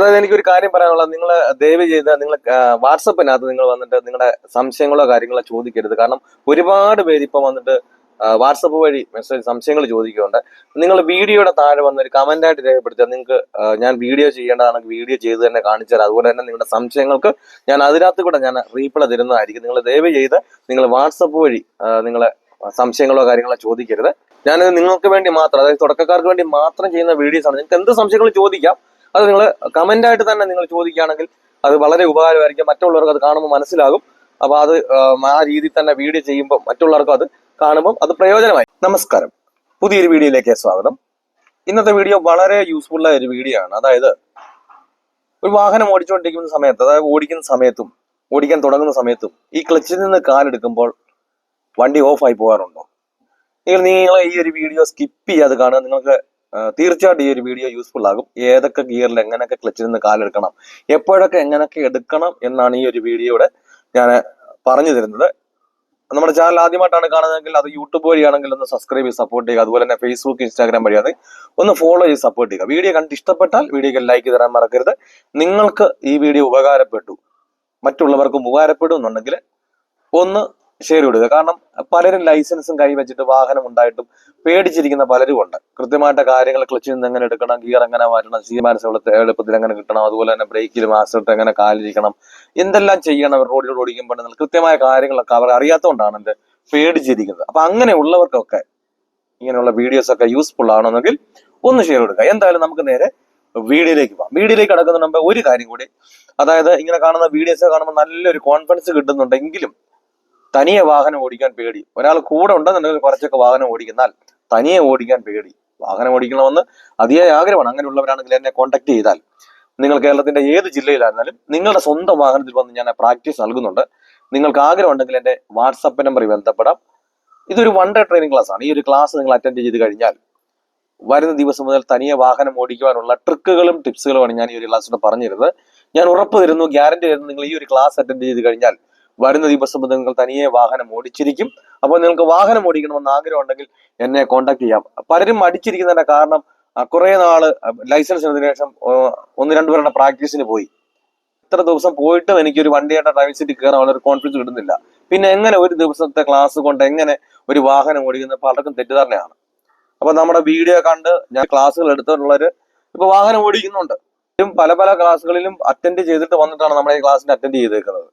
അതായത് എനിക്കൊരു കാര്യം പറയാനുള്ളത്. നിങ്ങൾ ദയവ് ചെയ്ത് നിങ്ങൾ വാട്സപ്പിനകത്ത് നിങ്ങൾ വന്നിട്ട് നിങ്ങളുടെ സംശയങ്ങളോ കാര്യങ്ങളോ ചോദിക്കരുത്. കാരണം ഒരുപാട് പേര് ഇപ്പം വന്നിട്ട് വാട്സപ്പ് വഴി മെസ്സേജ് സംശയങ്ങൾ ചോദിക്കുന്നുണ്ട്. നിങ്ങൾ വീഡിയോയുടെ താഴെ വന്ന് ഒരു കമന്റായിട്ട് രേഖപ്പെടുത്തിയാൽ നിങ്ങൾക്ക് ഞാൻ വീഡിയോ ചെയ്യേണ്ടതാണെങ്കിൽ വീഡിയോ ചെയ്ത് തന്നെ കാണിച്ചു തരാം. അതുപോലെ തന്നെ നിങ്ങളുടെ സംശയങ്ങൾക്ക് ഞാൻ അതിനകത്ത് കൂടെ ഞാൻ റീപ്ലൈ തരുന്നതായിരിക്കും. നിങ്ങൾ ദയവ് ചെയ്ത് നിങ്ങൾ വാട്സപ്പ് വഴി നിങ്ങളെ സംശയങ്ങളോ കാര്യങ്ങളോ ചോദിക്കരുത്. ഞാനിത് നിങ്ങൾക്ക് വേണ്ടി മാത്രം അതായത് തുടക്കക്കാർക്ക് വേണ്ടി മാത്രം ചെയ്യുന്ന വീഡിയോസ് ആണ് നിങ്ങൾക്ക് എന്ത് സംശയങ്ങൾ ചോദിക്കാം. അത് നിങ്ങൾ കമന്റ് ആയിട്ട് തന്നെ നിങ്ങൾ ചോദിക്കുകയാണെങ്കിൽ അത് വളരെ ഉപകാരമായിരിക്കും. മറ്റുള്ളവർക്ക് അത് കാണുമ്പോൾ മനസ്സിലാകും. അപ്പൊ അത് ആ രീതിയിൽ തന്നെ വീഡിയോ ചെയ്യുമ്പോൾ മറ്റുള്ളവർക്കും അത് കാണുമ്പോൾ അത് പ്രയോജനമായി. നമസ്കാരം. പുതിയൊരു വീഡിയോയിലേക്ക് സ്വാഗതം. ഇന്നത്തെ വീഡിയോ വളരെ യൂസ്ഫുൾ ആയ ഒരു വീഡിയോ ആണ്. അതായത് ഒരു വാഹനം ഓടിച്ചുകൊണ്ടിരിക്കുന്ന സമയത്ത് അതായത് ഓടിക്കുന്ന സമയത്തും ഓടിക്കാൻ തുടങ്ങുന്ന സമയത്തും ഈ ക്ലച്ചിൽ നിന്ന് കാലെടുക്കുമ്പോൾ വണ്ടി ഓഫായി പോകാറുണ്ടോ? നിങ്ങൾ നിങ്ങൾ ഈ ഒരു വീഡിയോ സ്കിപ്പ് ചെയ്യാതെ കാണുക. നിങ്ങൾക്ക് തീർച്ചയായിട്ടും ഈ ഒരു വീഡിയോ യൂസ്ഫുൾ ആകും. ഏതൊക്കെ ഗിയറിൽ എങ്ങനെയൊക്കെ ക്ലച്ചിൽ നിന്ന് കാലെടുക്കണം എപ്പോഴൊക്കെ എങ്ങനെയൊക്കെ എടുക്കണം എന്നാണ് ഈ ഒരു വീഡിയോയുടെ ഞാൻ പറഞ്ഞു തരുന്നത്. നമ്മുടെ ചാനൽ ആദ്യമായിട്ടാണ് കാണുന്നതെങ്കിൽ അത് യൂട്യൂബ് വഴിയാണെങ്കിൽ ഒന്ന് സബ്സ്ക്രൈബ് ചെയ്ത് സപ്പോർട്ട് ചെയ്യുക. അതുപോലെ തന്നെ ഫേസ്ബുക്ക് ഇൻസ്റ്റാഗ്രാം വഴിയാണ് ഒന്ന് ഫോളോ ചെയ്ത് സപ്പോർട്ട് ചെയ്യുക. വീഡിയോ കണ്ട് ഇഷ്ടപ്പെട്ടാൽ വീഡിയോക്ക് ലൈക്ക് തരാൻ മറക്കരുത്. നിങ്ങൾക്ക് ഈ വീഡിയോ ഉപകാരപ്പെട്ടു. മറ്റുള്ളവർക്കും ഉപകാരപ്പെടും എന്നുണ്ടെങ്കിൽ ഒന്ന് ഷെയർ ഇടുക കാരണം പലരും ലൈസൻസും കൈവച്ചിട്ട് വാഹനം ഉണ്ടായിട്ടും പേടിച്ചിരിക്കുന്ന പലരും ഉണ്ട്. കൃത്യമായിട്ട് കാര്യങ്ങൾ ക്ലച്ചിൽ നിന്ന് എങ്ങനെ എടുക്കണം ഗിയർ എങ്ങനെ മാറ്റണം സീമാനസ് എളുപ്പത്തിൽ എങ്ങനെ കിട്ടണം അതുപോലെ തന്നെ ബ്രേക്കിൽ മാസ്റ്റർ എങ്ങനെ കാലിരിക്കണം എന്തെല്ലാം ചെയ്യണം റോഡിലൂടെ ഓടിക്കുമ്പോൾ കൃത്യമായ കാര്യങ്ങളൊക്കെ അവർ അറിയാത്തതുകൊണ്ടാണ് എന്റെ പേടിച്ചിരിക്കുന്നത്. അപ്പൊ അങ്ങനെയുള്ളവർക്കൊക്കെ ഇങ്ങനെയുള്ള വീഡിയോസ് ഒക്കെ യൂസ്ഫുൾ ആണെന്നെങ്കിൽ ഒന്ന് ഷെയർ കൊടുക്കുക. എന്തായാലും നമുക്ക് നേരെ വീഡിയോയിലേക്ക് പോകാം. വീഡിയോയിലേക്ക് കടക്കുന്നതിന് മുമ്പ് ഒരു കാര്യം കൂടി. അതായത് ഇങ്ങനെ കാണുന്ന വീഡിയോസ് കാണുമ്പോൾ നല്ലൊരു കോൺഫിഡൻസ് കിട്ടുന്നുണ്ടെങ്കിലും തനിയെ വാഹനം ഓടിക്കാൻ പേടി. ഒരാൾ കൂടെ ഉണ്ടെന്നുണ്ടെങ്കിൽ കുറച്ചൊക്കെ വാഹനം ഓടിക്കുന്നാൽ തനിയെ ഓടിക്കാൻ പേടി. വാഹനം ഓടിക്കണമെന്ന് അതിയായ ആഗ്രഹമാണ്. അങ്ങനെയുള്ളവരാണെങ്കിൽ എന്നെ കോൺടാക്ട് ചെയ്താൽ. നിങ്ങൾ കേരളത്തിന്റെ ഏത് ജില്ലയിലായിരുന്നാലും നിങ്ങളുടെ സ്വന്തം വാഹനത്തിൽ വന്ന് ഞാൻ പ്രാക്ടീസ് നൽകുന്നുണ്ട്. നിങ്ങൾക്ക് ആഗ്രഹം ഉണ്ടെങ്കിൽ എന്റെ വാട്സപ്പ് നമ്പറിൽ ബന്ധപ്പെടാം. ഇതൊരു വൺ ഡേ ട്രെയിനിങ് ക്ലാസ് ആണ്. ഈ ഒരു ക്ലാസ് നിങ്ങൾ അറ്റൻഡ് ചെയ്ത് കഴിഞ്ഞാൽ വരുന്ന ദിവസം മുതൽ തനിയെ വാഹനം ഓടിക്കുവാനുള്ള ട്രിക്കുകളും ടിപ്സുകളുമാണ് ഞാൻ ഈ ഒരു ക്ലാസ്സിലൂടെ പറഞ്ഞിരുന്നത്. ഞാൻ ഉറപ്പ് തരുന്നു ഗ്യാരണ്ടി തരുന്നു നിങ്ങൾ ഈ ഒരു ക്ലാസ് അറ്റൻഡ് ചെയ്ത് കഴിഞ്ഞാൽ വരുന്ന ദിവസം മുതൽ നിങ്ങൾ തനിയെ വാഹനം ഓടിച്ചിരിക്കും. അപ്പോൾ നിങ്ങൾക്ക് വാഹനം ഓടിക്കണമെന്ന് ആഗ്രഹം ഉണ്ടെങ്കിൽ എന്നെ കോൺടാക്ട് ചെയ്യാം. പലരും അടിച്ചിരിക്കുന്നതിന്റെ കാരണം കുറെ നാൾ ലൈസൻസ് എടുത്തതിനു ശേഷം ഒന്ന് രണ്ടു പേരുടെ പ്രാക്ടീസിന് പോയി. ഇത്ര ദിവസം പോയിട്ടും എനിക്ക് ഒരു വണ്ടിയുടെ ഡ്രൈവിംഗ് സീറ്റിൽ കയറാൻ ഒരു കോൺഫിഡൻസ് കിട്ടുന്നില്ല. പിന്നെ എങ്ങനെ ഒരു ദിവസത്തെ ക്ലാസ് കൊണ്ട് എങ്ങനെ ഒരു വാഹനം ഓടിക്കുന്ന പലർക്കും തെറ്റിദ്ധാരണയാണ്. അപ്പൊ നമ്മുടെ വീഡിയോ കണ്ട് ഞാൻ ക്ലാസ്സുകൾ എടുത്തിട്ടുള്ളവര് ഇപ്പൊ വാഹനം ഓടിക്കുന്നുണ്ട്. പല പല ക്ലാസ്സുകളിലും അറ്റൻഡ് ചെയ്തിട്ട് വന്നിട്ടാണ് നമ്മൾ ഈ ക്ലാസ്സിന് അറ്റൻഡ് ചെയ്തേക്കുന്നത്.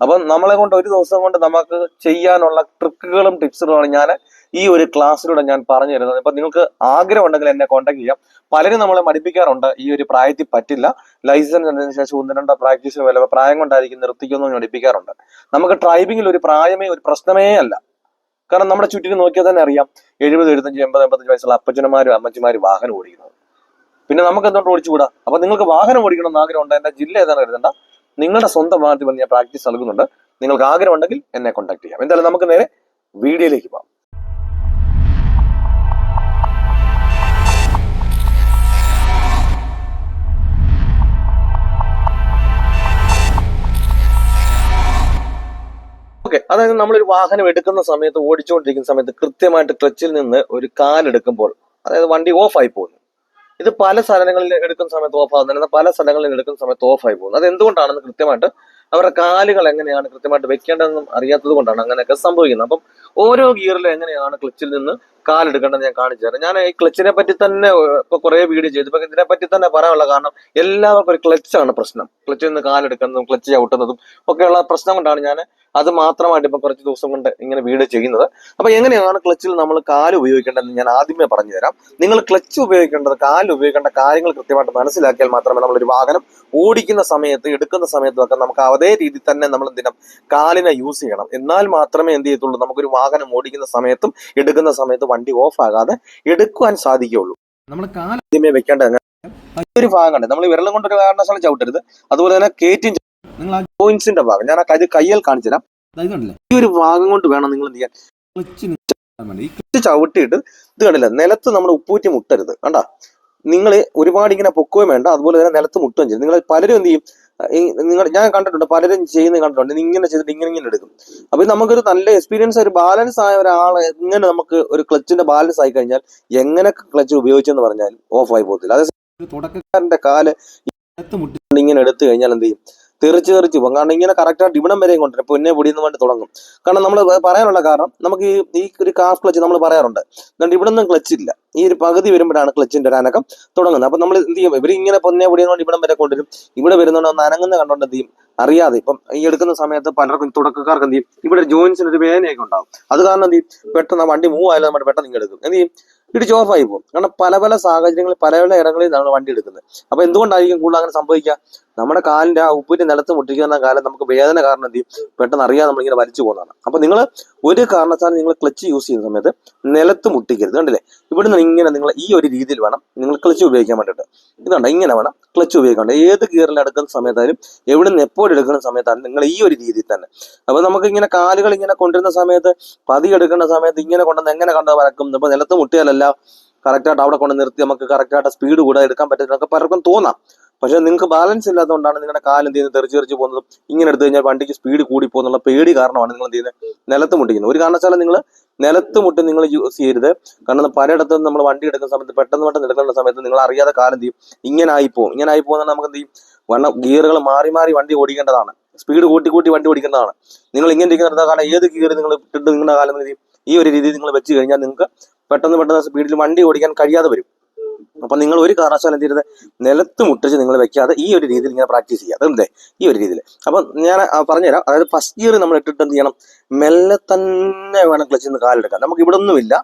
അപ്പം നമ്മളെ കൊണ്ട് ഒരു ദിവസം കൊണ്ട് നമുക്ക് ചെയ്യാനുള്ള ട്രിക്കുകളും ടിപ്സുകളുമാണ് ഞാൻ ഈ ഒരു ക്ലാസ്സിലൂടെ ഞാൻ പറഞ്ഞു തരുന്നത്. ഇപ്പൊ നിങ്ങൾക്ക് ആഗ്രഹം ഉണ്ടെങ്കിൽ എന്നെ കോൺടാക്ട് ചെയ്യാം. പലരും നമ്മളെ മടിപ്പിക്കാറുണ്ട് ഈ ഒരു പ്രായത്തിൽ പറ്റില്ല. ലൈസൻസ് എന്നതിന് ശേഷം ഒന്ന് രണ്ടോ പ്രാക്ടീസ് വില പ്രായം കൊണ്ടായിരിക്കും നിർത്തിക്കൊന്നും മടിപ്പിക്കാറുണ്ട്. നമുക്ക് ഡ്രൈവിംഗിൽ ഒരു പ്രായമേ ഒരു പ്രശ്നമേ അല്ല. കാരണം നമ്മുടെ ചുറ്റിനും നോക്കിയാൽ തന്നെ അറിയാം എഴുപത് എഴുപത്തഞ്ച് എൺപത് എൺപത്തഞ്ച് വയസ്സുള്ള അപ്പച്ചന്മാരും അമ്മച്ചിമാരും വാഹനം ഓടിക്കുന്നത്. പിന്നെ നമുക്ക് എന്തുകൊണ്ട് ഓടിച്ചുകൂടാ? അപ്പൊ നിങ്ങൾക്ക് വാഹനം ഓടിക്കണം എന്ന് ആഗ്രഹം ഉണ്ട് എന്റെ ജില്ല ഏതാണ് എഴുതണ്ട നിങ്ങളുടെ സ്വന്തം വാഹനത്തിൽ വന്ന് ഞാൻ പ്രാക്ടീസ് നൽകുന്നുണ്ട്. നിങ്ങൾക്ക് ആഗ്രഹം ഉണ്ടെങ്കിൽ എന്നെ കോൺടാക്ട് ചെയ്യാം. എന്തായാലും നമുക്ക് നേരെ വീഡിയോയിലേക്ക് പോകാം ഓക്കെ അതായത് നമ്മളൊരു വാഹനം എടുക്കുന്ന സമയത്ത് ഓടിച്ചുകൊണ്ടിരിക്കുന്ന സമയത്ത് കൃത്യമായിട്ട് ക്ലച്ചിൽ നിന്ന് ഒരു കാലെടുക്കുമ്പോൾ അതായത് വണ്ടി ഓഫ് ആയി പോകുന്നു. ഇത് പല സ്ഥലങ്ങളിൽ എടുക്കുന്ന സമയത്ത് ഓഫ് ആകുന്നില്ല പല സ്ഥലങ്ങളിൽ എടുക്കുന്ന സമയത്ത് ഓഫ് ആയി പോകുന്നത് അത് എന്തുകൊണ്ടാണെന്ന് കൃത്യമായിട്ട് അവരുടെ കാലുകൾ എങ്ങനെയാണ് കൃത്യമായിട്ട് വെക്കേണ്ടതെന്നും അറിയാത്തത് കൊണ്ടാണ് അങ്ങനെയൊക്കെ സംഭവിക്കുന്നത്. അപ്പം ഓരോ ഗിയറിലും എങ്ങനെയാണ് ക്ലച്ചിൽ നിന്ന് കാലെടുക്കേണ്ടത് ഞാൻ കാണിച്ചു തരാം ഞാൻ ഈ ക്ലച്ചിനെ പറ്റി തന്നെ ഇപ്പൊ കുറെ വീഡിയോ ചെയ്തു. ഇപ്പൊ ഇതിനെ പറ്റി തന്നെ പറയാനുള്ള കാരണം എല്ലാവർക്കും ഒരു ക്ലച്ചാണ് പ്രശ്നം. ക്ലച്ചിൽ നിന്ന് കാലെടുക്കുന്നതും ക്ലച്ച് ചവിട്ടുന്നതും ഒക്കെയുള്ള പ്രശ്നം കൊണ്ടാണ് ഞാൻ അത് മാത്രമായിട്ട് ഇപ്പൊ കുറച്ച് ദിവസം കൊണ്ട് ഇങ്ങനെ വീഡിയോ ചെയ്യുന്നത്. അപ്പൊ എങ്ങനെയാണ് ക്ലച്ചിൽ നമ്മൾ കാൽ ഉപയോഗിക്കേണ്ടതെന്ന് ഞാൻ ആദ്യമേ പറഞ്ഞു തരാം നിങ്ങൾ ക്ലച്ച് ഉപയോഗിക്കേണ്ടത് കാൽ ഉപയോഗിക്കേണ്ട കാര്യങ്ങൾ കൃത്യമായിട്ട് മനസ്സിലാക്കിയാൽ മാത്രമേ നമ്മളൊരു വാഹനം ഓടിക്കുന്ന സമയത്ത് എടുക്കുന്ന സമയത്തും ഒക്കെ നമുക്ക് അതേ രീതിയിൽ തന്നെ നമ്മൾ എന്തിനും കാലിനെ യൂസ് ചെയ്യണം. എന്നാൽ മാത്രമേ എന്ത് ചെയ്യത്തുള്ളൂ? നമുക്കൊരു വാഹനം ഓടിക്കുന്ന സമയത്തും എടുക്കുന്ന സമയത്ത് വണ്ടി ഓഫ് ആകാതെ എടുക്കുവാൻ സാധിക്കുകയുള്ളൂ. നമ്മൾ കാലമേ ഈ ഒരു ഭാഗം കണ്ടേ നമ്മൾ വിരളം കൊണ്ട് ഒരു കാരണവശാലും ചവിട്ടരുത്. അതുപോലെ തന്നെ കേറ്റിൻ നിങ്ങൾ ആ ജോയിൻസിന്റെ ഭാഗം. ഞാൻ ആ കൈ കയ്യിൽ കാണിച്ചു തരാം. ഈ ഒരു ഭാഗം കൊണ്ട് വേണം നിങ്ങൾ എന്ത് ചെയ്യാൻ. ചവിട്ടിയിട്ട് ഇത് കണ്ടില്ല? നിലത്ത് നമ്മൾ ഉപ്പൂറ്റി മുട്ടരുത്. കണ്ടാ? നിങ്ങൾ ഒരുപാട് ഇങ്ങനെ പൊക്കുകയും വേണ്ട. അതുപോലെ തന്നെ നിലത്ത് മുട്ടുകയും ചെയ്യും നിങ്ങൾ പലരും എന്ത് ചെയ്യും? നിങ്ങൾ ഞാൻ കണ്ടിട്ടുണ്ട് പലരും ചെയ്യുന്നത് കണ്ടിട്ടുണ്ട്. ഇങ്ങനെ ചെയ്തിട്ട് ഇങ്ങനെ ഇങ്ങനെ എടുക്കും. അപ്പൊ നമുക്കൊരു നല്ല എക്സ്പീരിയൻസ് ഒരു ബാലൻസ് ആയ ഒരാൾ എങ്ങനെ നമുക്ക് ഒരു ക്ലച്ചിന്റെ ബാലൻസ് ആയി കഴിഞ്ഞാൽ എങ്ങനെ ക്ലച്ച് ഉപയോഗിച്ചെന്ന് പറഞ്ഞാൽ ഓഫ് ആയി പോകത്തില്ല. അതേ തുടക്കക്കാരന്റെ തുടക്ക കാൽ ഇങ്ങനെ എടുത്തു കഴിഞ്ഞാൽ എന്ത് ചെയ്യും? തെറിച്ച് തെറിച്ച് പോകും. കാരണം ഇങ്ങനെ കറക്റ്റായിട്ട് ഇവിടം വരെയും കൊണ്ടുവരും. പൊന്നെ പൊടിയെന്ന് വേണ്ടി തുടങ്ങും. കാരണം നമ്മൾ പറയാനുള്ള കാരണം നമുക്ക് ഈ ഈ ഒരു കാഫ് ക്ലച്ച് നമ്മൾ പറയാറുണ്ട്. എന്നിട്ട് ഇവിടെ ഒന്നും ക്ലച്ച് ഇല്ല. ഈ ഒരു പകുതി വരുമ്പോഴാണ് ക്ലച്ചിന്റെ ഒരു അനക്കം തുടങ്ങുന്നത്. അപ്പൊ നമ്മൾ എന്ത് ചെയ്യും? ഇവർ ഇങ്ങനെ പൊന്നെ പൊടിയെന്നുകൊണ്ട് ഇവിടം വരെ കൊണ്ടുവരും. ഇവിടെ വരുന്നുണ്ട് ഒന്ന് അനങ്ങുന്ന കണ്ടോണ്ട് എന്ത് ചെയ്യും? അറിയാതെ ഇപ്പം ഈ എടുക്കുന്ന സമയത്ത് പലർക്കും തുടക്കക്കാർക്ക് എന്ത് ചെയ്യും? ഇവിടെ ജോയിൻസിന് ഒരു വേദനയൊക്കെ ഉണ്ടാവും. അത് കാരണം എന്ത് ചെയ്യും? പെട്ടെന്ന് വണ്ടി മൂവ് ആയാലും നമ്മൾ പെട്ടെന്ന് ഇങ്ങെടുക്കും എന്ത് ചെയ്യും? ഇടിച്ച് ഓഫായി പോകും. കാരണം പല പല സാഹചര്യങ്ങളിൽ പല പല ഇടങ്ങളിൽ നമ്മൾ വണ്ടി എടുക്കുന്നത്. അപ്പൊ എന്തുകൊണ്ടായിരിക്കും കൂടുതൽ അങ്ങനെ സംഭവിക്കുക? നമ്മുടെ കാലിന്റെ ആ ഉപ്പിന്റെ നിലത്ത് മുട്ടിക്കുന്ന കാലം നമുക്ക് വേദന കാരണം എന്ത് ചെയ്യും? പെട്ടെന്ന് അറിയാതെ നമ്മളിങ്ങനെ വലിച്ചു പോകുന്നതാണ്. അപ്പൊ നിങ്ങൾ ഒരു കാരണത്താലും നിങ്ങൾ ക്ലച്ച് യൂസ് ചെയ്യുന്ന സമയത്ത് നിലത്ത് മുട്ടിക്കരുത്. കണ്ടില്ലേ? ഇവിടുന്ന് ഇങ്ങനെ നിങ്ങൾ ഈ ഒരു രീതിയിൽ വേണം നിങ്ങൾ ക്ലച്ച് ഉപയോഗിക്കാൻ വേണ്ടിയിട്ട്. ഇതുണ്ട് ഇങ്ങനെ വേണം ക്ലച്ച് ഉപയോഗിക്കണം ഏത് ഗിയറിൽ എടുക്കുന്ന സമയത്തായാലും നിന്ന് എപ്പോഴും എടുക്കുന്ന സമയത്തായാലും നിങ്ങൾ ഈ ഒരു രീതിയിൽ തന്നെ. അപ്പൊ നമുക്ക് ഇങ്ങനെ കാലുകൾ ഇങ്ങനെ കൊണ്ടുവരുന്ന സമയത്ത് പതി എടുക്കുന്ന സമയത്ത് ഇങ്ങനെ കൊണ്ടുവന്ന് എങ്ങനെ കണ്ടത് വരക്കും? ഇപ്പൊ നിലത്ത് മുട്ടിയാലല്ല കറക്റ്റായിട്ട് അവിടെ കൊണ്ട് നിർത്തി നമുക്ക് കറക്റ്റായിട്ട് സ്പീഡ് കൂടെ എടുക്കാൻ പറ്റുന്നതൊക്കെ പലർക്കും തോന്നാം. പക്ഷെ നിങ്ങൾക്ക് ബാലൻസ് ഇല്ലാത്തതുകൊണ്ടാണ് നിങ്ങളുടെ കാലം എന്ത് ചെയ്യുന്നത്? തെറിച്ച് തെറിച്ച് പോകുന്നതും ഇങ്ങനെ എടുത്തു കഴിഞ്ഞാൽ വണ്ടിക്ക് സ്പീഡ് കൂടി പോകുന്നുള്ള പേടി കാരണമാണ് നിങ്ങൾ എന്ത് ചെയ്യുന്നത്? നിലത്ത് മുട്ടിക്കുന്നത്. ഒരു കാരണവശാലും നിങ്ങൾ നിലത്ത് മുട്ടി നിങ്ങൾ യൂസ് ചെയ്യരുത്. കാരണം പലയിടത്തും നമ്മൾ വണ്ടി എടുക്കുന്ന സമയത്ത് പെട്ടെന്ന് പെട്ടെന്ന് എടുക്കുന്ന സമയത്ത് നിങ്ങൾ അറിയാതെ കാലം ചെയ്യും? ഇങ്ങനെ ആയിപ്പോവും ഇങ്ങനെ ആയി പോകുന്ന നമുക്ക് എന്ത് ചെയ്യും? വണ്ണം ഗിയറുകൾ മാറി മാറി വണ്ടി ഓടിക്കേണ്ടതാണ്. സ്പീഡ് കൂട്ടി കൂട്ടി വണ്ടി ഓടിക്കേണ്ടതാണ്. നിങ്ങൾ ഇങ്ങനെ ഇരിക്കുന്ന കാരണം ഏത് ഗിയർ നിങ്ങൾ ഇട്ടിട്ട് നിങ്ങളുടെ കാലം ഈ ഒരു രീതിയിൽ നിങ്ങൾ വെച്ച് കഴിഞ്ഞാൽ നിങ്ങൾക്ക് പെട്ടെന്ന് പെട്ടെന്ന് സ്പീഡിൽ വണ്ടി ഓടിക്കാൻ കഴിയാതെ വരും. അപ്പൊ നിങ്ങൾ ഒരു കാരണവശാലും എന്ത് ചെയ്യരുത്? നിലത്ത് മുട്ടിച്ച് നിങ്ങൾ വെക്കാതെ ഈ ഒരു രീതിയിൽ ഇങ്ങനെ പ്രാക്ടീസ് ചെയ്യുക. അതെന്തേ ഈ ഒരു രീതിയിൽ. അപ്പൊ ഞാൻ പറഞ്ഞുതരാം. അതായത് ഫസ്റ്റ് ഇയർ നമ്മൾ ഇട്ടിട്ട് എന്ത് ചെയ്യണം? മെല്ലെ തന്നെ വേണം ക്ലച്ചിൽ നിന്ന് കാലെടുക്കാൻ നമുക്ക് ഇവിടെ ഒന്നുമില്ല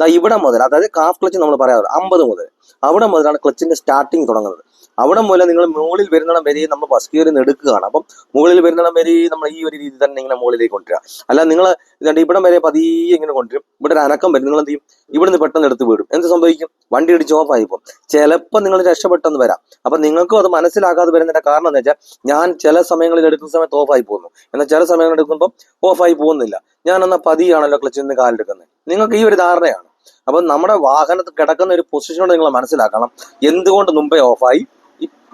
ഇവിടെ മുതൽ അതായത് കാഫ് ക്ലച്ച് നമ്മൾ പറയാറ് അമ്പത് മുതൽ. അവിടെ മുതലാണ് ക്ലച്ചിന്റെ സ്റ്റാർട്ടിങ് തുടങ്ങുന്നത്. അവിടെ മൂലം നിങ്ങൾ മുകളിൽ വരുന്നിടം വരെ നമ്മൾ ബസ് നിന്ന് എടുക്കുകയാണ്. അപ്പം മുകളിൽ വരുന്നിടം വരെ നമ്മൾ ഈ ഒരു രീതി തന്നെ ഇങ്ങനെ മുകളിലേക്ക് കൊണ്ടുവരിക. അല്ല നിങ്ങൾ ഇതുണ്ട് ഇവിടം വരെ പതിയെ ഇങ്ങനെ കൊണ്ടുവരും. ഇവിടെ ഒരു അനക്കം വരും. നിങ്ങൾ എന്ത് ചെയ്യും? ഇവിടുന്ന് പെട്ടെന്ന് എടുത്ത് വീടും. എന്ത് സംഭവിക്കും? വണ്ടി ഇടിച്ച് ഓഫ് ആയി പോകും. ചിലപ്പോൾ നിങ്ങൾ രക്ഷപ്പെട്ടെന്ന് വരാം. അപ്പൊ നിങ്ങൾക്കും അത് മനസ്സിലാകാതെ വരുന്നതിന്റെ കാരണം എന്ന് വെച്ചാൽ ഞാൻ ചില സമയങ്ങളിൽ എടുക്കുന്ന സമയത്ത് ഓഫ് ആയി പോകുന്നു. എന്നാൽ ചില സമയങ്ങളിൽ എടുക്കുമ്പോൾ ഓഫ് ആയി പോകുന്നില്ല. ഞാൻ എന്നാൽ പതിയാണല്ലോ ക്ലച്ചിൽ നിന്ന് കാലെടുക്കുന്നത്. നിങ്ങൾക്ക് ഈ ഒരു ധാരണയാണ്. അപ്പൊ നമ്മുടെ വാഹനത്തിൽ കിടക്കുന്ന ഒരു പൊസിഷനോട് നിങ്ങൾ മനസ്സിലാക്കണം. എന്തുകൊണ്ട് മുമ്പേ ഓഫായി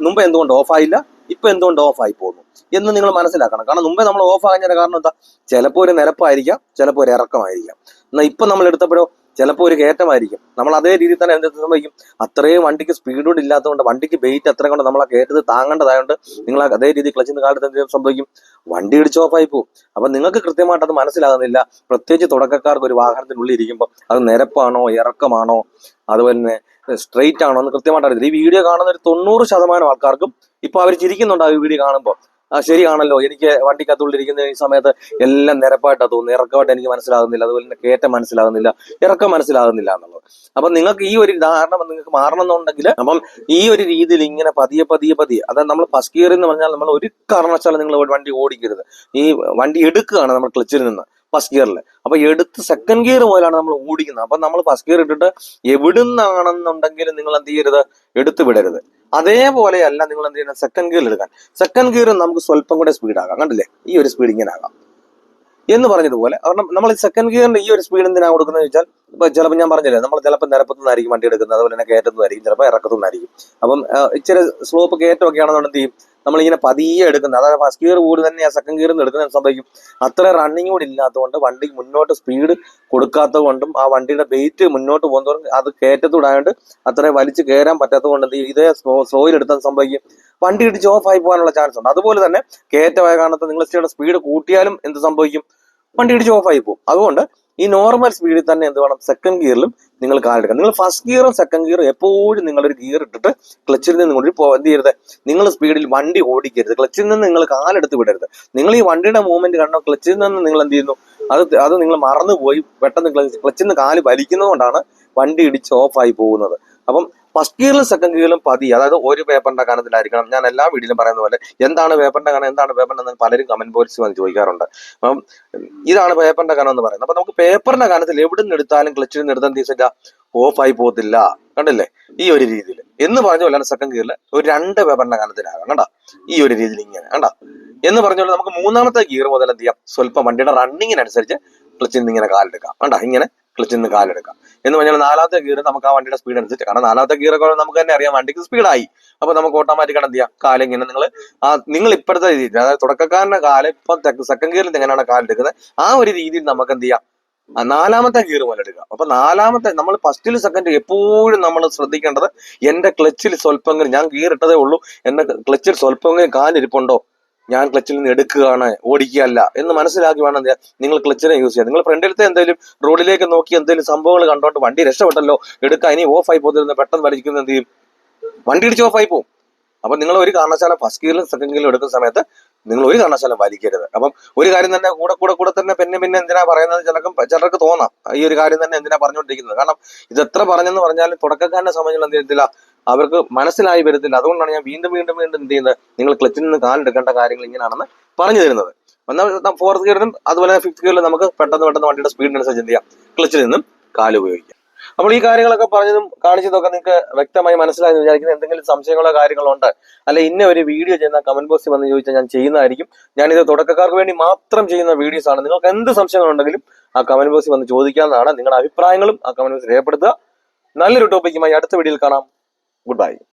മുമ്പ് എന്തുകൊണ്ട് ഓഫായില്ല ഇപ്പൊ എന്തുകൊണ്ട് ആയി പോകുന്നു എന്ന് നിങ്ങൾ മനസ്സിലാക്കണം. കാരണം മുമ്പേ നമ്മൾ ഓഫ് ആകാൻ കാരണം എന്താ? ചിലപ്പോൾ ഒരു നിരപ്പായിരിക്കാം ചിലപ്പോൾ ഒരു ഇറക്കമായിരിക്കാം. എന്നാൽ ഇപ്പൊ നമ്മൾ എടുത്തപ്പോഴോ ചിലപ്പോൾ ഒരു കയറ്റമായിരിക്കും. നമ്മൾ അതേ രീതിയിൽ തന്നെ എന്ത് സംഭവിക്കും? അത്രയും വണ്ടിക്ക് സ്പീഡോട് ഇല്ലാത്തതുകൊണ്ട് വണ്ടിക്ക് വെയിറ്റ് അത്ര കൊണ്ട് നമ്മൾ ആ കയറ്റത് താങ്ങേണ്ടതായതുകൊണ്ട് നിങ്ങൾ അതേ രീതിയിൽ ക്ലച്ചിന് കാലത്ത് എന്ത് സംഭവിക്കും. വണ്ടി ഇടിച്ച് ഓഫായി പോകും അപ്പൊ നിങ്ങൾക്ക് കൃത്യമായിട്ട് അത് മനസ്സിലാകുന്നില്ല. പ്രത്യേകിച്ച് തുടക്കക്കാർക്ക് ഒരു വാഹനത്തിനുള്ളിൽ ഇരിക്കുമ്പോൾ അത് നിരപ്പാണോ ഇറക്കമാണോ അതുപോലെ തന്നെ സ്ട്രെയിറ്റ് ആണോ എന്ന് കൃത്യമായിട്ട് അറിയില്ല ഈ വീഡിയോ കാണുന്ന ഒരു തൊണ്ണൂറ് ശതമാനം ആൾക്കാർക്കും ഇപ്പൊ അവർ ചിരിക്കുന്നുണ്ട് ആ വീഡിയോ കാണുമ്പോൾ ശരിയാണല്ലോ. എനിക്ക് വണ്ടിക്കകത്തുള്ളിരിക്കുന്ന ഈ സമയത്ത് എല്ലാം നിരപ്പായിട്ടാണ് തോന്നുന്നത്. ഇറക്കമായിട്ട് എനിക്ക് മനസ്സിലാകുന്നില്ല. അതുപോലെ തന്നെ കയറ്റം മനസ്സിലാകുന്നില്ല. ഇറക്കം മനസ്സിലാകുന്നില്ല എന്നുള്ളത്. അപ്പൊ നിങ്ങൾക്ക് ഈ ഒരു ധാരണ നിങ്ങൾക്ക് മാറണം എന്നുണ്ടെങ്കിൽ അപ്പം ഈ ഒരു രീതിയിൽ ഇങ്ങനെ പതിയെ പതിയെ പതിയെ അതായത് നമ്മൾ ഫസ്റ്റ് ഗിയർ എന്ന് പറഞ്ഞാൽ നമ്മൾ ഒരു കാരണവശാലും നിങ്ങൾ വണ്ടി ഓടിക്കരുത്. ഈ വണ്ടി എടുക്കുകയാണ് നമ്മൾ ക്ലച്ചിൽ നിന്ന് ഫസ്റ്റ് ഗിയറിൽ അപ്പൊ എടുത്ത് സെക്കൻഡ് ഗിയർ മുതലാണ് നമ്മൾ ഓടിക്കുന്നത്. അപ്പൊ നമ്മൾ ഫസ്റ്റ് ഗിയർ ഇട്ടിട്ട് എവിടുന്നാണെന്നുണ്ടെങ്കിലും നിങ്ങൾ എന്ത് ചെയ്യരുത് എടുത്തു വിടരുത്. അതേപോലെയല്ല നിങ്ങൾ എന്ത് ചെയ്യുന്നത് സെക്കൻഡ് ഗിയർ എടുക്കാൻ. സെക്കൻഡ് ഗിയർ നമുക്ക് സ്വല്പം കൂടെ സ്പീഡ് ആകാം. കണ്ടില്ലേ? ഈ ഒരു സ്പീഡ് ഇങ്ങനെ ആകാം. എന്ന് പറഞ്ഞതുപോലെ കാരണം നമ്മൾ സെക്കൻഡ് ഗിയറിന്റെ ഈ ഒരു സ്പീഡ് എന്തിനാണ് കൊടുക്കുന്നത് വെച്ചാൽ ഇപ്പൊ ചിലപ്പോൾ ഞാൻ പറഞ്ഞില്ലേ നമ്മൾ ചിലപ്പോൾ നിരപ്പത്തുനിന്നായിരിക്കും വണ്ടി എടുക്കുന്നത് അതുപോലെ തന്നെ കയറ്റുന്നതായിരിക്കും ചിലപ്പോൾ ഇറക്കത്തുനിന്നായിരിക്കും. അപ്പം ഇച്ചിരി സ്ലോപ്പ് കയറ്റമൊക്കെ ആണെന്നുണ്ടെങ്കിൽ നമ്മളിങ്ങനെ പതിയെ എടുക്കുന്നത് അതായത് ഫസ്റ്റ് ഗിയർ കൂടി തന്നെ ആ സെക്കൻഡ് ഗിയറിൽ നിന്ന് എടുക്കുന്നത് സംഭവിക്കും. അത്ര റണ്ണിങ് കൂടി ഇല്ലാത്തതുകൊണ്ട് വണ്ടി മുന്നോട്ട് സ്പീഡ് കൊടുക്കാത്തത് കൊണ്ടും ആ വണ്ടിയുടെ വെയിറ്റ് മുന്നോട്ട് പോകുന്നതോറും അത് കയറ്റത്തൂടായതുകൊണ്ട് അത്ര വലിച്ചു കയറാൻ പറ്റാത്തത് കൊണ്ട് ഇതേ സ്ലോ സ്ലോയിൽ എടുത്താൽ സംഭവിക്കും. വണ്ടി ഇടിച്ച് ഓഫ് ആയി പോകാനുള്ള ചാൻസ് ഉണ്ട്. അതുപോലെ തന്നെ കയറ്റമായ കാരണത്ത് നിങ്ങൾ സ്പീഡ് കൂട്ടിയാലും എന്ത് സംഭവിക്കും? വണ്ടി ഇടിച്ച് ഓഫ് ആയി പോകും. അതുകൊണ്ട് ഈ നോർമൽ സ്പീഡിൽ തന്നെ എന്ത് വേണം? സെക്കൻഡ് ഗിയറിലും നിങ്ങൾ കാലെടുക്കാം നിങ്ങൾ ഫസ്റ്റ് ഗിയറും സെക്കൻഡ് ഗിയറും എപ്പോഴും നിങ്ങളൊരു ഗിയർ ഇട്ടിട്ട് ക്ലച്ചിൽ നിന്ന് കൊണ്ട് പോ എന്ത് ചെയ്യരുത്? നിങ്ങൾ സ്പീഡിൽ വണ്ടി ഓടിക്കരുത്. ക്ലച്ചിൽ നിന്ന് നിങ്ങൾ കാലെടുത്ത് വിടരുത്. നിങ്ങൾ ഈ വണ്ടിയുടെ മൂവ്മെന്റ് കണ്ടോ ക്ലച്ചിൽ നിന്ന് നിങ്ങൾ എന്ത് ചെയ്യുന്നു? അത് അത് നിങ്ങൾ മറന്നുപോയി. പെട്ടെന്ന് ക്ലച്ചിൽ നിന്ന് കാൽ വലിക്കുന്നതുകൊണ്ടാണ് വണ്ടി ഇടിച്ച് ഓഫായി പോകുന്നത്. അപ്പം ഫസ്റ്റ് ഗിയറിലും സെക്കൻഡ് പതി. അതായത് ഒരു പേപ്പറിന്റെ കനത്തിലായിരിക്കണം ഞാൻ എല്ലാ വീഡിയോയിലും പറയുന്ന പോലെ എന്താണ് പേപ്പറിന്റെ കനം എന്താണ് പേപ്പറിന്റെ എന്ന് പലരും കമന്റ് ബോക്സിൽ വന്ന് ചോദിക്കാറുണ്ട്. അപ്പം ഇതാണ് പേപ്പറിന്റെ കനം എന്ന് പറയുന്നത്. അപ്പൊ നമുക്ക് പേപ്പറിന്റെ കനത്തിൽ എവിടെ നിന്ന് എടുത്താലും ക്ലച്ചിൽ നിന്ന് എടുത്താൽ തീസില്ല ഓഫ് ആയി പോകത്തില്ല. കണ്ടില്ലേ? ഈ ഒരു രീതിയിൽ. എന്ന് പറഞ്ഞ പോലെയാണ് സെക്കൻഡ് ഗിയറിൽ ഒരു രണ്ട് പേപ്പറിന്റെ കനത്തിലാകാം കണ്ട? ഈ ഒരു രീതിയിൽ ഇങ്ങനെ. കണ്ട? എന്ന് പറഞ്ഞ പോലെ നമുക്ക് മൂന്നാമത്തെ ഗിയർ മുതൽ എന്ത് ചെയ്യാം? സ്വല്പം വണ്ടിയുടെ റണ്ണിങ്ങിനനുസരിച്ച് ക്ലച്ചിൽ നിന്ന് ഇങ്ങനെ കാലെടുക്കാം. കണ്ട? ഇങ്ങനെ ക്ലച്ചിൽ നിന്ന് കാലെടുക്കാം. എന്ന് പറഞ്ഞാൽ നാലാമത്തെ ഗിയർ നമുക്ക് ആ വണ്ടിയുടെ സ്പീഡ് അനുസരിച്ച് കാരണം നാലാമത്തെ ഗിയർ ഒക്കെ നമുക്ക് തന്നെ അറിയാം വണ്ടിക്ക് സ്പീഡായി അപ്പൊ നമുക്ക് ഓട്ടോമാറ്റിക് എന്ത് ചെയ്യാം കാലിങ്ങനെ നിങ്ങൾ ആ നിങ്ങൾ ഇപ്പോഴത്തെ രീതിയിൽ അതായത് തുടക്കക്കാരന്റെ കാലം ഇപ്പൊ സെക്കൻഡ് ഗിയറിൽ എങ്ങനെയാണ് കാലെടുക്കുന്നത് ആ ഒരു രീതിയിൽ നമുക്ക് എന്ത് ചെയ്യാം നാലാമത്തെ ഗിയർ പോലെ എടുക്കുക അപ്പൊ നാലാമത്തെ നമ്മൾ ഫസ്റ്റിൽ സെക്കൻഡ് എപ്പോഴും നമ്മൾ ശ്രദ്ധിക്കേണ്ടത് എന്റെ ക്ലച്ചിൽ സ്വല്പമെങ്കിലും ഞാൻ ഗിയർ ഇട്ടതേ ഉള്ളൂ. എന്റെ ക്ലച്ചിൽ സ്വല്പമെങ്കിലും കാലിരിപ്പുണ്ടോ? ഞാൻ ക്ലച്ചിൽ നിന്ന് എടുക്കുകയാണ് ഓടിക്കുകയല്ല എന്ന് മനസ്സിലാക്കി വേണം നിങ്ങൾ ക്ലച്ചിനെ യൂസ് ചെയ്യുക നിങ്ങൾ ഫ്രണ്ടിലത്തെ എന്തെങ്കിലും റോഡിലേക്ക് നോക്കി എന്തെങ്കിലും സംഭവങ്ങൾ കണ്ടോണ്ട് വണ്ടി രക്ഷപ്പെട്ടല്ലോ എടുക്കാൻ ഇനി ഓഫ് ആയി പോകുന്ന പെട്ടെന്ന് വലിക്കുന്നത് എന്ത് ചെയ്യും? വണ്ടി ഇടിച്ച് ഓഫ് ആയി പോകും അപ്പൊ നിങ്ങൾ ഒരു കാരണശാല ഫസ്റ്റ് ഗിയറിലും സെക്കൻഡ് ഗിയറിലും എടുക്കുന്ന സമയത്ത് നിങ്ങൾ ഒരു കാരണശാലം വലിക്കരുത്. അപ്പം ഒരു കാര്യം തന്നെ കൂടെ കൂടെ കൂടെ തന്നെ പിന്നെ പിന്നെ എന്തിനാ പറയുന്നത് ചിലർക്കും ചിലർക്ക് തോന്നാം. ഈ ഒരു കാര്യം തന്നെ എന്തിനാ പറഞ്ഞുകൊണ്ടിരിക്കുന്നത്? കാരണം ഇത് എത്ര പറഞ്ഞെന്ന് പറഞ്ഞാലും തുടക്കക്കാരനെ സംബന്ധിച്ചുള്ള എന്ത് ചെയ്യത്തില്ല അവർക്ക് മനസ്സിലായി വരത്തില്ല അതുകൊണ്ടാണ് ഞാൻ വീണ്ടും വീണ്ടും വീണ്ടും എന്ത് ചെയ്യുന്നത്? നിങ്ങൾ ക്ലച്ചിൽ നിന്ന് കാലെടുക്കേണ്ട കാര്യങ്ങൾ ഇങ്ങനെയാണെന്ന് പറഞ്ഞു തരുന്നത്. ഒന്നാമത്തെ ഫോർത്ത് ഗിയറിലും അതുപോലെ തന്നെ ഫിഫ്ത് ഗിയറിലും നമുക്ക് പെട്ടെന്ന് പെട്ടെന്ന് വണ്ടിയുടെ സ്പീഡിനനുസരിച്ച് എന്ത് ചെയ്യാം? ക്ലച്ചിൽ നിന്നും കാൽ ഉപയോഗിക്കാം. അപ്പോൾ ഈ കാര്യങ്ങളൊക്കെ പറഞ്ഞതും കാണിച്ചതൊക്കെ നിങ്ങൾക്ക് വ്യക്തമായി മനസ്സിലായെന്ന് വിചാരിക്കുന്നത് എന്തെങ്കിലും സംശയങ്ങളോ കാര്യങ്ങളോ ഉണ്ട് അല്ലെ ഇന്ന ഒരു വീഡിയോ ചെയ്യുന്ന കമന്റ് ബോക്സിൽ വന്ന് ചോദിച്ചാൽ ഞാൻ ചെയ്യുന്നതായിരിക്കും. ഞാനിത് തുടക്കക്കാർക്ക് വേണ്ടി മാത്രം ചെയ്യുന്ന വീഡിയോസ് ആണ്. നിങ്ങൾക്ക് എന്ത് സംശയങ്ങളുണ്ടെങ്കിലും ആ കമന്റ് ബോക്സിൽ വന്ന് ചോദിക്കാവുന്നതാണ്. നിങ്ങളുടെ അഭിപ്രായങ്ങളും ആ കമന്റ് ബോക്സിൽ രേഖപ്പെടുത്തുക. നല്ലൊരു ടോപ്പിക്കുമായി അടുത്ത വീഡിയോയിൽ കാണാം. Goodbye.